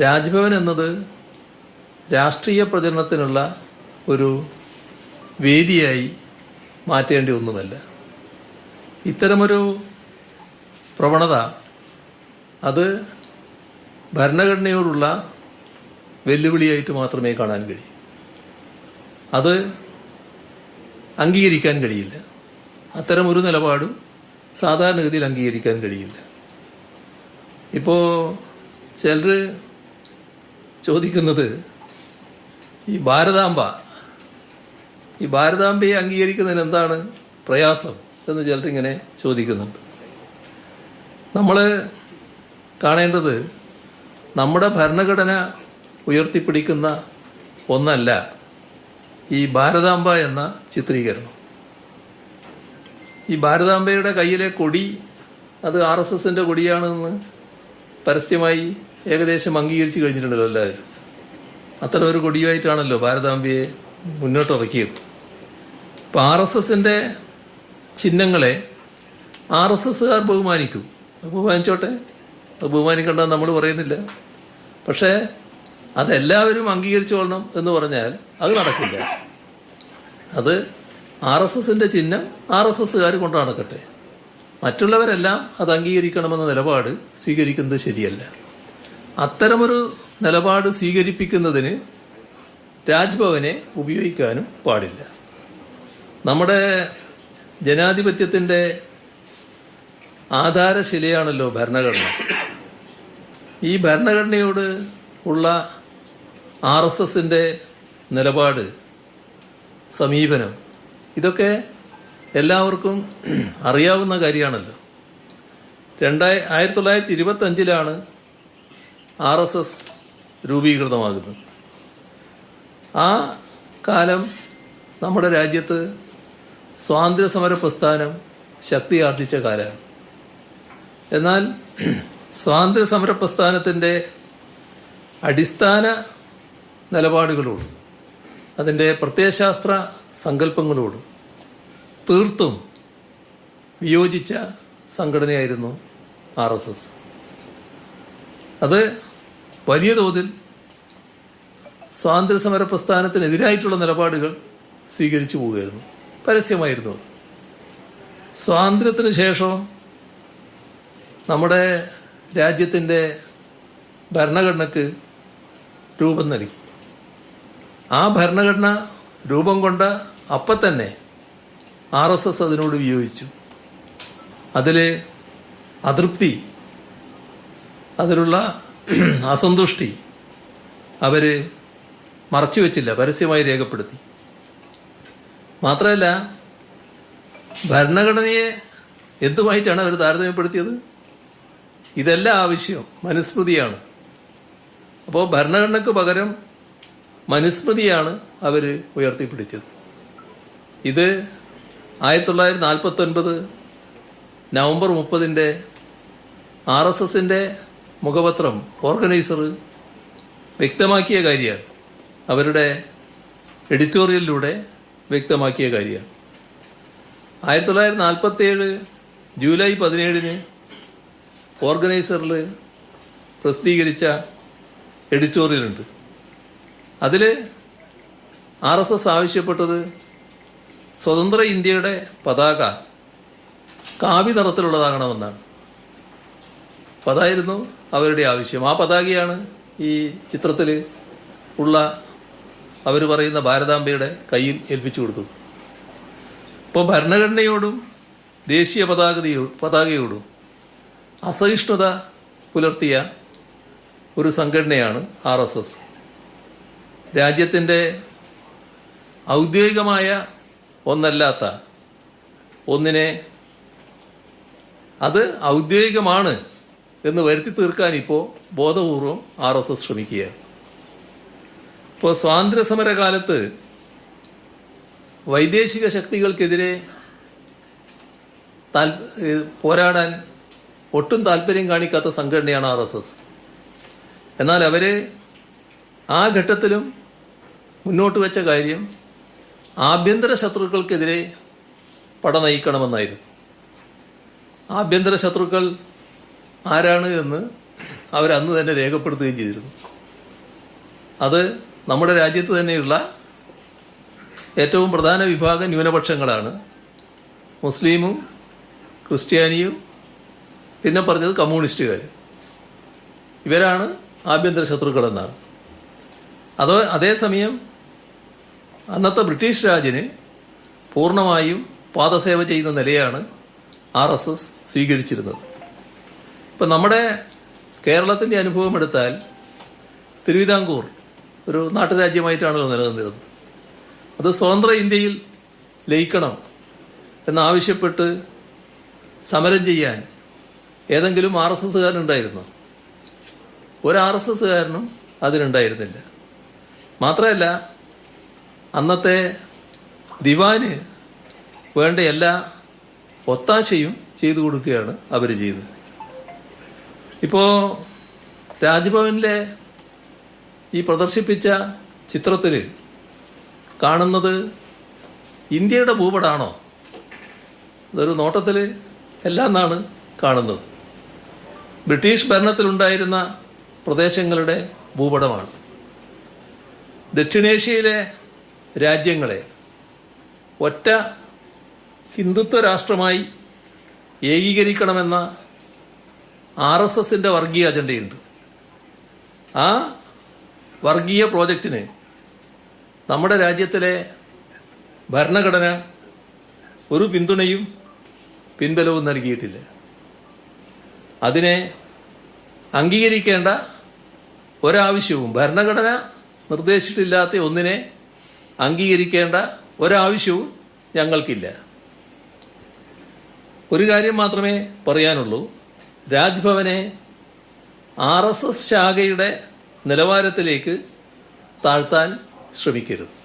രാജ്ഭവൻ എന്നത് രാഷ്ട്രീയ പ്രചരണത്തിനുള്ള ഒരു വേദിയായി മാറ്റേണ്ട ഒന്നുമല്ല. ഇത്തരമൊരു പ്രവണത അത് ഭരണഘടനയോടുള്ള വെല്ലുവിളിയായിട്ട് മാത്രമേ കാണാൻ കഴിയൂ. അത് അംഗീകരിക്കാൻ കഴിയില്ല. അത്തരമൊരു നിലപാടും സാധാരണഗതിയിൽ അംഗീകരിക്കാൻ കഴിയില്ല. ഇപ്പോൾ ചിലർ ചോദിക്കുന്നത് ഈ ഭാരതാംബ ഈ ഭാരതാംബയെ അംഗീകരിക്കുന്നതിന് എന്താണ് പ്രയാസം എന്ന് ചിലരിങ്ങനെ ചോദിക്കുന്നുണ്ട്. നമ്മൾ കാണേണ്ടത് നമ്മുടെ ഭരണഘടന ഉയർത്തിപ്പിടിക്കുന്ന ഒന്നല്ല ഈ ഭാരതാംബ എന്ന ചിത്രീകരണം. ഈ ഭാരതാംബയുടെ കയ്യിലെ കൊടി അത് ആർ എസ് എസിന്റെ കൊടിയാണെന്ന് പരസ്യമായി ഏകദേശം അംഗീകരിച്ചു കഴിഞ്ഞിട്ടുണ്ടല്ലോ എല്ലാവരും. അത്ര ഒരു കൊടിയായിട്ടാണല്ലോ ഭാരതാംബയെ മുന്നോട്ടിറക്കിയത്. അപ്പോൾ ആർ എസ് എസിന്റെ ചിഹ്നങ്ങളെ ആർ എസ് എസ്സുകാർ ബഹുമാനിക്കും. ബഹുമാനിച്ചോട്ടെ? അത് ബഹുമാനിക്കേണ്ട നമ്മൾ പറയുന്നില്ല. പക്ഷേ അതെല്ലാവരും അംഗീകരിച്ചോളണം എന്ന് പറഞ്ഞാൽ അത് നടക്കില്ല. അത് ആർ എസ് എസിന്റെ ചിഹ്നം ആർ എസ് എസ്സുകാർ കൊണ്ട് നടക്കട്ടെ. മറ്റുള്ളവരെല്ലാം അത് അംഗീകരിക്കണമെന്ന നിലപാട് സ്വീകരിക്കുന്നത് ശരിയല്ല. അത്തരമൊരു നിലപാട് സ്വീകരിപ്പിക്കുന്നതിന് രാജ്ഭവനെ ഉപയോഗിക്കാനും പാടില്ല. നമ്മുടെ ജനാധിപത്യത്തിന്റെ ആധാരശിലയാണല്ലോ ഭരണഘടന. ഈ ഭരണഘടനയോട് ഉള്ള ആർ എസ് എസിന്റെ നിലപാട് സമീപനം ഇതൊക്കെ എല്ലാവർക്കും അറിയാവുന്ന കാര്യമാണല്ലോ. രണ്ടായി ആയിരത്തി തൊള്ളായിരത്തി ഇരുപത്തഞ്ചിലാണ് ആർ എസ് എസ് രൂപീകൃതമാകുന്നത് ആ കാലം നമ്മുടെ രാജ്യത്ത് സ്വാതന്ത്ര്യ സമര പ്രസ്ഥാനം ശക്തി ആർജിച്ച കാലമാണ്. എന്നാൽ സ്വാതന്ത്ര്യ സമര പ്രസ്ഥാനത്തിന്റെ അടിസ്ഥാന നിലപാടുകളോട് അതിന്റെ പ്രത്യയശാസ്ത്ര സങ്കല്പങ്ങളോട് തീർത്തും വിയോജിച്ച സംഘടനയായിരുന്നു ആർ എസ് എസ്. അത് വലിയ തോതിൽ സ്വാതന്ത്ര്യ സമര പ്രസ്ഥാനത്തിനെതിരായിട്ടുള്ള നിലപാടുകൾ സ്വീകരിച്ചു പോവുകയായിരുന്നു. പരസ്യമായിരുന്നു അത്. സ്വാതന്ത്ര്യത്തിന് ശേഷം നമ്മുടെ രാജ്യത്തിന്റെ ഭരണഘടനയ്ക്ക് രൂപം നൽകി. ആ ഭരണഘടന രൂപം കൊണ്ട അപ്പം തന്നെ ആർ എസ് എസ് അതിനോട് വിയോജിച്ചു. അതിൽ അതൃപ്തി അതിലുള്ള അസന്തുഷ്ടി അവർ മറച്ചു വെച്ചില്ല പരസ്യമായി രേഖപ്പെടുത്തി. മാത്രമല്ല ഭരണഘടനയെ എന്തുമായിട്ടാണ് അവർ താരതമ്യപ്പെടുത്തിയത്? ഇതെല്ലാം ആവശ്യം മനുസ്മൃതിയാണ്. അപ്പോൾ ഭരണഘടനയ്ക്ക് പകരം മനുസ്മൃതിയാണ് അവർ ഉയർത്തിപ്പിടിച്ചത്. ഇത് ആയിരത്തി തൊള്ളായിരത്തി നാൽപ്പത്തൊൻപത് നവംബർ മുപ്പതിന്റെ ആർ എസ് എസിന്റെ മുഖപത്രം ഓർഗനൈസർ വ്യക്തമാക്കിയ കാര്യമാണ് അവരുടെ എഡിറ്റോറിയലിലൂടെ വ്യക്തമാക്കിയ കാര്യമാണ് ആയിരത്തി തൊള്ളായിരത്തി നാൽപ്പത്തി ഏഴ് ജൂലൈ പതിനേഴിന് ഓർഗനൈസറിൽ പ്രസിദ്ധീകരിച്ച എഡിറ്റോറിയലുണ്ട്. അതിൽ ആർ എസ് എസ് ആവശ്യപ്പെട്ടത് സ്വതന്ത്ര ഇന്ത്യയുടെ പതാക കാവി നിറത്തിലുള്ളതാകണമെന്നാണ്. അതായിരുന്നു അവരുടെ ആവശ്യം. ആ പതാകയാണ് ഈ ചിത്രത്തിൽ ഉള്ള അവർ പറയുന്ന ഭാരതാംബയുടെ കയ്യിൽ ഏൽപ്പിച്ചു കൊടുത്തത്. ഇപ്പോൾ ഭരണഘടനയോടും ദേശീയ പതാകതയോ പതാകയോടും അസഹിഷ്ണുത പുലർത്തിയ ഒരു സംഘടനയാണ് ആർ എസ് എസ്. രാജ്യത്തിന്റെ ഔദ്യോഗികമായ ഒന്നല്ലാത്ത ഒന്നിനെ അത് ഔദ്യോഗികമാണ് എന്ന് വരുത്തി തീർക്കാൻ ഇപ്പോൾ ബോധപൂർവം ആർ എസ് എസ് ശ്രമിക്കുകയാണ്. ഇപ്പോൾ സ്വാതന്ത്ര്യ സമരകാലത്ത് വൈദേശിക ശക്തികൾക്കെതിരെ താൽ പോരാടാൻ ഒട്ടും താല്പര്യം കാണിക്കാത്ത സംഘടനയാണ് ആർ എസ് എസ്. എന്നാൽ അവർ ആ ഘട്ടത്തിലും മുന്നോട്ട് വെച്ച കാര്യം ആഭ്യന്തര ശത്രുക്കൾക്കെതിരെ പട നയിക്കണമെന്നായിരുന്നു. ആഭ്യന്തര ശത്രുക്കൾ ആരാണ് എന്ന് അവരന്ന് തന്നെ രേഖപ്പെടുത്തുകയും ചെയ്തിരുന്നു. അത് നമ്മുടെ രാജ്യത്ത് തന്നെയുള്ള ഏറ്റവും പ്രധാന വിഭാഗം ന്യൂനപക്ഷങ്ങളാണ്. മുസ്ലിമും ക്രിസ്ത്യാനിയും പിന്നെ പറഞ്ഞത് കമ്മ്യൂണിസ്റ്റുകാർ ഇവരാണ് ആഭ്യന്തര ശത്രുക്കളെന്നാണ്. അത് അതേസമയം അന്നത്തെ ബ്രിട്ടീഷ് രാജിന് പൂർണമായും പാദസേവ ചെയ്യുന്ന നിലയാണ് ആർ സ്വീകരിച്ചിരുന്നത്. ഇപ്പം നമ്മുടെ കേരളത്തിന്റെ അനുഭവം എടുത്താൽ തിരുവിതാംകൂർ ഒരു നാട്ടുരാജ്യമായിട്ടാണ് നിലനിന്നിരുന്നത്. അത് സ്വതന്ത്ര ഇന്ത്യയിൽ ലയിക്കണം എന്നാവശ്യപ്പെട്ട് സമരം ചെയ്യാൻ ഏതെങ്കിലും ആർ എസ് എസ്സുകാരനുണ്ടായിരുന്നു ഒരു ആർ എസ് എസ്സുകാരനും അതിനുണ്ടായിരുന്നില്ല. മാത്രമല്ല അന്നത്തെ ദിവാന് വേണ്ട എല്ലാ ഒത്താശയും ചെയ്തു കൊടുക്കുകയാണ് അവർ ചെയ്തത്. ഇപ്പോൾ രാജ്ഭവനിലെ ഈ പ്രദർശിപ്പിച്ച ചിത്രത്തിൽ കാണുന്നത് ഇന്ത്യയുടെ ഭൂപടാണോ? അതൊരു നോട്ടത്തിൽ എല്ലാം എന്നാണ് കാണുന്നത്. ബ്രിട്ടീഷ് ഭരണത്തിലുണ്ടായിരുന്ന പ്രദേശങ്ങളുടെ ഭൂപടമാണ്. ദക്ഷിണേഷ്യയിലെ രാജ്യങ്ങളെ ഒറ്റ ഹിന്ദുത്വ രാഷ്ട്രമായി ഏകീകരിക്കണമെന്ന ആർ എസ് എസിന്റെ വർഗീയ അജണ്ടയുണ്ട്. ആ വർഗീയ പ്രോജക്റ്റിന് നമ്മുടെ രാജ്യത്തിലെ ഭരണഘടന ഒരു പിന്തുണയും പിൻബലവും നൽകിയിട്ടില്ല. അതിനെ അംഗീകരിക്കേണ്ട ഒരാവശ്യവും ഭരണഘടന നിർദ്ദേശിച്ചിട്ടില്ലാത്ത ഒന്നിനെ അംഗീകരിക്കേണ്ട ഒരാവശ്യവും ഞങ്ങൾക്കില്ല. ഒരു കാര്യം മാത്രമേ പറയാനുള്ളൂ. രാജ്ഭവനെ ആർ എസ് എസ് ശാഖയുടെ നിലവാരത്തിലേക്ക് താഴ്ത്താൻ ശ്രമിക്കരുത്.